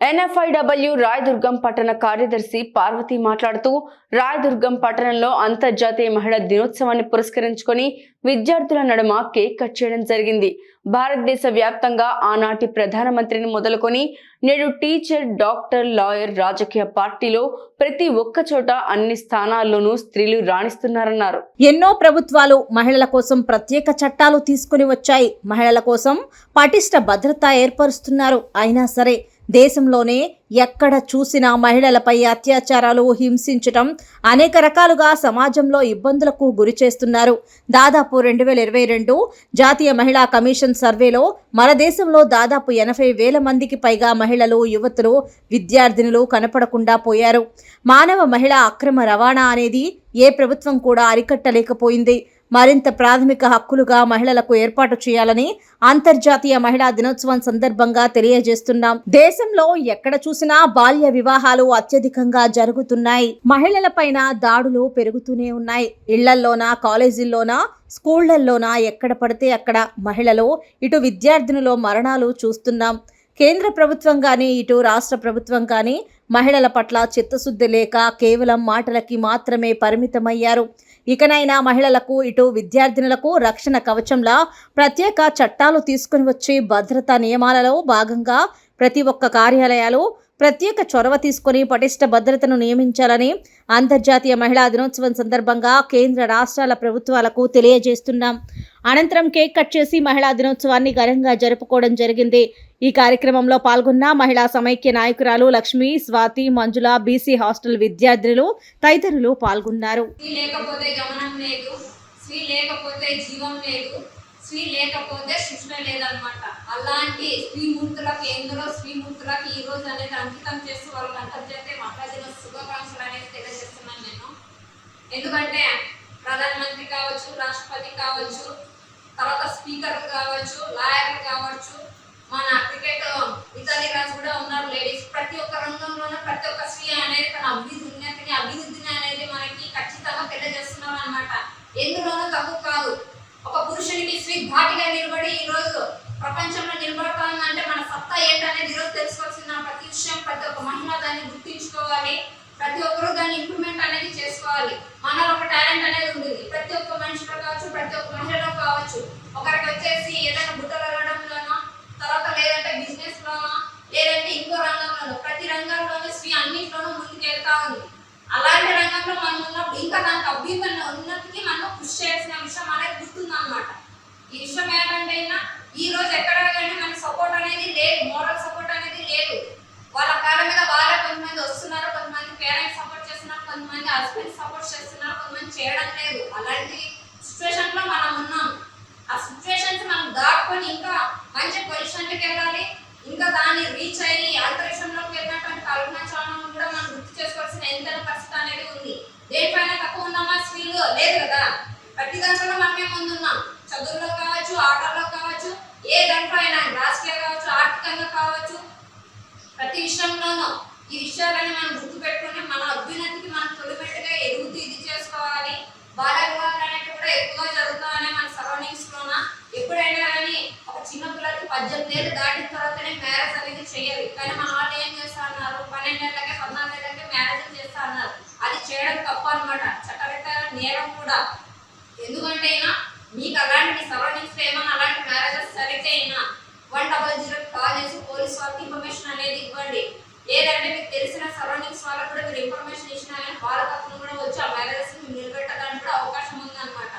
NFIW Rayadurgam పట్టణ కార్యదర్శి పార్వతి మాట్లాడుతూ రాయదుర్గం పట్టణంలో అంతర్జాతీయ మహిళా దినోత్సవాన్ని పురస్కరించుకొని విద్యార్థుల నడుమ కేక్ కట్ చేయడం జరిగింది. భారతదేశ వ్యాప్తంగా ఆనాటి ప్రధానమంత్రిని మొదలుకొని నేడు టీచర్ డాక్టర్ లాయర్ రాజకీయ పార్టీలో ప్రతి ఒక్క చోట అన్ని స్థానాల్లోనూ స్త్రీలు రాణిస్తున్నారన్నారు. ఎన్నో ప్రభుత్వాలు మహిళల కోసం ప్రత్యేక చట్టాలు తీసుకుని వచ్చాయి. మహిళల కోసం పటిష్ట భద్రత ఏర్పరుస్తున్నారు. అయినా సరే దేశంలోనే ఎక్కడ చూసినా మహిళలపై అత్యాచారాలు హింసించటం అనేక రకాలుగా సమాజంలో ఇబ్బందులకు గురి చేస్తున్నారు. దాదాపు రెండు వేల ఇరవై రెండు జాతీయ మహిళా కమిషన్ సర్వేలో మన దేశంలో దాదాపు ఎనభై వేల మందికి పైగా మహిళలు యువతులు విద్యార్థినులు కనపడకుండా పోయారు. మానవ మహిళా అక్రమ రవాణా అనేది ఏ ప్రభుత్వం కూడా అరికట్టలేకపోయింది. మరింత ప్రాథమిక హక్కులుగా మహిళలకు ఏర్పాటు చేయాలని అంతర్జాతీయ మహిళా దినోత్సవం సందర్భంగా తెలియజేస్తున్నాం. దేశంలో ఎక్కడ చూసినా బాల్య వివాహాలు అత్యధికంగా జరుగుతున్నాయి. మహిళలపైన దాడులు పెరుగుతూనే ఉన్నాయి. ఇళ్ళల్లోనా కాలేజీల్లోనా స్కూళ్ళల్లోనా ఎక్కడ పడితే అక్కడ మహిళలు ఇటు విద్యార్థినులు మరణాలు చూస్తున్నాం. కేంద్ర ప్రభుత్వం కానీ ఇటు రాష్ట్ర ప్రభుత్వం కానీ మహిళల పట్ల చిత్తశుద్ధి లేక కేవలం మాటలకి మాత్రమే పరిమితమయ్యారు. ఇకనైనా మహిళలకు ఇటు విద్యార్థినులకు రక్షణ కవచంలా ప్రత్యేక చట్టాలు తీసుకుని వచ్చి భద్రతా నియమాలలో భాగంగా ప్రతి ఒక్క కార్యాలయాలు ప్రత్యేక చొరవ తీసుకొని పటిష్ట భద్రతను నియమించాలని అంతర్జాతీయ మహిళా దినోత్సవం సందర్భంగా కేంద్ర రాష్ట్రాల ప్రభుత్వాలకు తెలియజేస్తున్నాం. అనంతరం కేక్ కట్ చేసి మహిళా దినోత్సవాన్ని ఘనంగా జరుపుకోవడం జరిగింది. ఈ కార్యక్రమంలో పాల్గొన్న మహిళా సమైక్య నాయకురాలు లక్ష్మి స్వాతి మంజుల బీసీ హాస్టల్ విద్యార్థులు తదితరులు పాల్గొన్నారు. స్త్రీ లేకపోతే గమనం లేదు స్త్రీ లేకపోతే జీవం లేదు స్త్రీ లేకపోతే సృష్టి లేదనమాట అలాంటి స్త్రీమూర్తులకు ఎందులో స్త్రీమూర్తులకు ఈ రోజు అనేది అంకితం చేస్తూ వాళ్ళకి అంతర్జాతీయ మహిళా దిన శుభాకాంక్షలు అనేది తెలియజేస్తున్నాను నేను. ఎందుకంటే ప్రధానమంత్రి కావచ్చు రాష్ట్రపతి కావచ్చు తర్వాత స్పీకర్ కావచ్చు లాయర్ కావచ్చు మన క్రికెట్ ఇతని రాజు కూడా ఉన్నారు లేడీస్. ప్రతి ఒక్క రంగంలోనూ ప్రతి ఒక్క స్త్రీ అనేది తన అభివృద్ధి ఉన్నతిని అభివృద్ధిని అనేది మనకి ఖచ్చితంగా తెలియజేస్తున్నారు అనమాట ఎందులోనూ తక్కువ కాదు. ఒక పురుషునికి స్త్రీ ఘాటిగా నిలబడి ఈ రోజు ప్రపంచంలో నిలబడతానంటే మన సత్తా ఏంటనేది ఈరోజు రోజు తెలుసుకోవాల్సిన ప్రతి విషయం ప్రతి ఒక్క మహిళ దాన్ని గుర్తించుకోవాలి. ప్రతి ఒక్కరు దాన్ని ఇంప్రూవ్మెంట్ అనేది చేసుకోవాలి. మనలో ఒక టాలెంట్ అనేది ఉంటుంది ప్రతి ఒక్క మనిషిలో కావచ్చు ప్రతి ఒక్క మహిళలో కావచ్చు. ఒకరికి వచ్చేసి ఏదైనా బుట్టలు వెళ్ళడంలోనో తర్వాత లేదంటే బిజినెస్ లోనో లేదంటే ఇంకో రంగంలోనో ప్రతి రంగంలోనూ స్త్రీ అన్నింటిలోనూ ముందుకు వెళ్తా ఉంది. అలాంటి రంగంలో మనం ఉన్నప్పుడు ఇంకా దానికి అభ్యున్న ఉన్నతికి మనం కృషి చేయాల్సిన విషయం అనేది గుర్తుందనమాట ఈ విషయం ఏంటంటే అయినా ఈ రోజు ఎక్కడ కానీ మనకి సపోర్ట్ అనేది లేదు మోరల్ సపోర్ట్ అనేది లేదు. వాళ్ళ కాళ్ళ మీద వాళ్ళే కొంతమంది వస్తున్నారు పేరెంట్స్ సపోర్ట్ చేస్తున్నారు కొంతమంది హస్బెండ్ సపోర్ట్ చేస్తున్నారు కొంతమంది చేయడం లేదు. అలాంటి సిచ్యువేషన్లో మనం ఉన్నాం. ఆ సిచ్యువేషన్స్ మనం దాటుకొని ఇంకా మంచి పొజిషన్కి వెళ్ళాలి. ఇంకా దాన్ని రీచ్ అయ్యి అంతరిక్షంలోకి వెళ్ళినటువంటి కల్పన చాలను కూడా మనం గుర్తు చేసుకోవాల్సిన ఎంత పరిస్థితి అనేది ఉంది. దేనిపైన తక్కువ ఉన్నామా? స్త్రీలు లేదు కదా. ప్రతి దాంట్లో మనమే ముందున్నాం చదువుల్లో కావచ్చు ఆటల్లో కావచ్చు ఏ దాంట్లో అయినా రాజకీయ కావచ్చు ఆర్థికంగా కావచ్చు ప్రతి విషయంలోనూ ఈ విషయాలని మనం గుర్తుపెట్టుకొని మన అభ్యున్నతికి మనం తొలిమెట్టుగా ఎదుగుతూ ఇది చేసుకోవాలి. బాల వివాహాలు అనేవి కూడా ఎక్కువగా జరుగుతామని మన సరౌండింగ్స్ లోన ఎప్పుడైనా కానీ ఒక చిన్న పిల్లలకి పద్దెనిమిది ఏళ్ళు దాటిన తర్వాతనే మ్యారేజ్ అనేది చేయాలి కానీ మన వాళ్ళు ఏం చేస్తా అన్నారు? పన్నెండేళ్ళకే పద్నాలుగేళ్ళకే మ్యారేజ్ చేస్తా అన్నారు. అది చేయడం తప్పు అనమాట చట్టరీత్యా నేరం కూడా. ఎందుకంటే అయినా మీకు అలాంటి మీ సరౌండింగ్స్ ఏమైనా అలాంటి మ్యారేజెస్ జరిగితే అయినా వన్ డబల్ జీరో కాల్ చేసి పోలీస్ వాళ్ళకి ఇన్ఫర్మేషన్ అనేది ఇవ్వండి. లేదంటే మీకు తెలిసిన సరౌండింగ్స్ వాళ్ళకు కూడా మీరు ఇన్ఫర్మేషన్ ఇచ్చినా కానీ వాళ్ళ తరఫున కూడా వచ్చి ఆ మ్యారేజెస్ నిలబెట్టడానికి కూడా అవకాశం ఉందన్నమాట.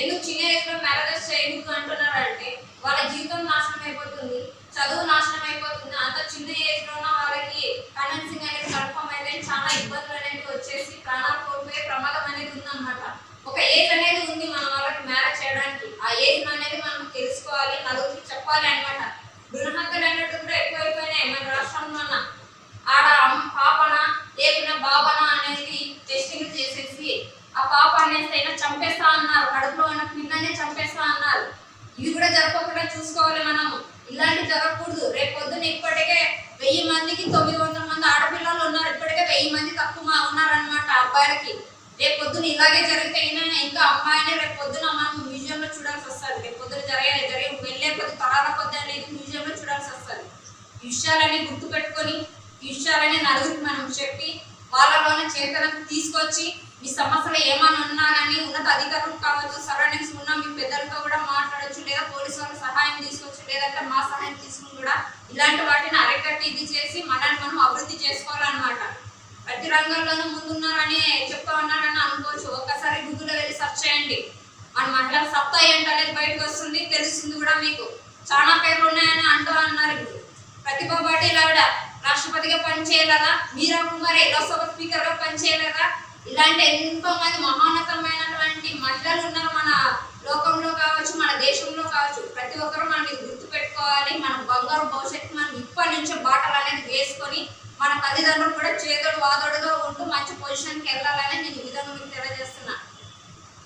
ఎందుకు చిన్న ఏజ్లో మ్యారేజెస్ చేయకూడదు అంటున్నారంటే వాళ్ళ జీవితం నాశనం అయిపోతుంది చదువు నాశనం అయిపోతుంది అంత చిన్న ఏజ్లో ఉన్న వాళ్ళకి కన్విన్సింగ్ అనేది కన్ఫర్మ్ అయితే చాలా ఇబ్బందులు అనేవి వచ్చేసి ప్రాణాలు కోల్పోయే ప్రమాదం అనేది ఉందన్నమాట. ఒక ఏజ్ అనేది ఉంది మన వాళ్ళకి మ్యారేజ్ చేయడానికి. ఆ ఏజ్ అనేది మనం తెలుసుకోవాలి నలుగురికి చెప్పాలి అనమాట గృహహత్యలు అన్నట్టు కూడా ఎక్కువైపోయినాయి మన రాష్ట్రంలో ఆడ పాపనా పాపన లేకున్నా బాబన అనేది టెస్టింగ్ చేసేసి ఆ పాప అనేసి అయినా చంపేస్తా అన్నారు. కడుపులో ఉన్న పిల్లనే చంపేస్తా అన్నారు. ఇది కూడా జరగకుండా చూసుకోవాలి మనం. ఇలాంటి జరగకూడదు. రేపు పొద్దున ఇప్పటికే వెయ్యి మందికి తొమ్మిది వందల మంది ఆడపిల్లలు ఉన్నారు. ఇప్పటికే వెయ్యి మంది తక్కువ ఉన్నారనమాట అబ్బాయిలకి. రేపు పొద్దున ఇలాగే జరిగితే అయినా ఇంకా అమ్మాయిని రేపు పొద్దున మనం మ్యూజియంలో చూడాల్సి వస్తుంది. రేపు పొద్దున జరిగే జరిగి వెళ్ళే కొద్ది తరాల కొద్ది అనేది మ్యూజియంలో చూడాల్సి వస్తుంది. విషయాలని గుర్తుపెట్టుకొని విషయాలని నలుగురికి మనం చెప్పి వాళ్ళలోనే చేతనం తీసుకొచ్చి మీ సమస్యలు ఏమైనా ఉన్నా కానీ ఉన్నత అధికారులు కావచ్చు సరౌండింగ్స్ ఉన్న మీ పెద్దలతో కూడా మాట్లాడొచ్చు లేదా పోలీసు వాళ్ళ సహాయం తీసుకోవచ్చు లేదంటే మా సహాయం తీసుకుని కూడా ఇలాంటి వాటిని అరకట్టి ఇది చేసి మనల్ని మనం అభివృద్ధి చేసుకోవాలన్నమాట. ప్రతి రంగంలోనూ ముందున్నారని చెప్తా ఉన్నారని అనుకోవచ్చు. ఒక్కసారి గూగుల్లో వెళ్ళి సెర్చ్ చేయండి. మన మహిళల సత్తా ఏంటనేది బయటకు వస్తుంది తెలుస్తుంది కూడా మీకు. చాలా పేర్లు ఉన్నాయని అంటూ అన్నారు ఇప్పుడు ప్రతిభా పాటిల్ ఆవిడ రాష్ట్రపతిగా పనిచేయలేదా మీరా కుమార్ లోక్సభ స్పీకర్గా పనిచేయలేదా ఇలాంటి ఎంతో మంది మహోన్నతమైనటువంటి మహిళలు ఉన్నారు మన లోకంలో కావచ్చు మన దేశంలో కావచ్చు. ప్రతి ఒక్కరు మనం గుర్తు పెట్టుకోవాలి మన బంగారు భవిష్యత్తు మనం ఇప్పటి నుంచే బాటలు అనేది వేసుకొని మన తల్లిదండ్రులు కూడా చేదోడు వాదోడుగా ఉంటూ మంచి పొజిషన్కి వెళ్ళాలని నేను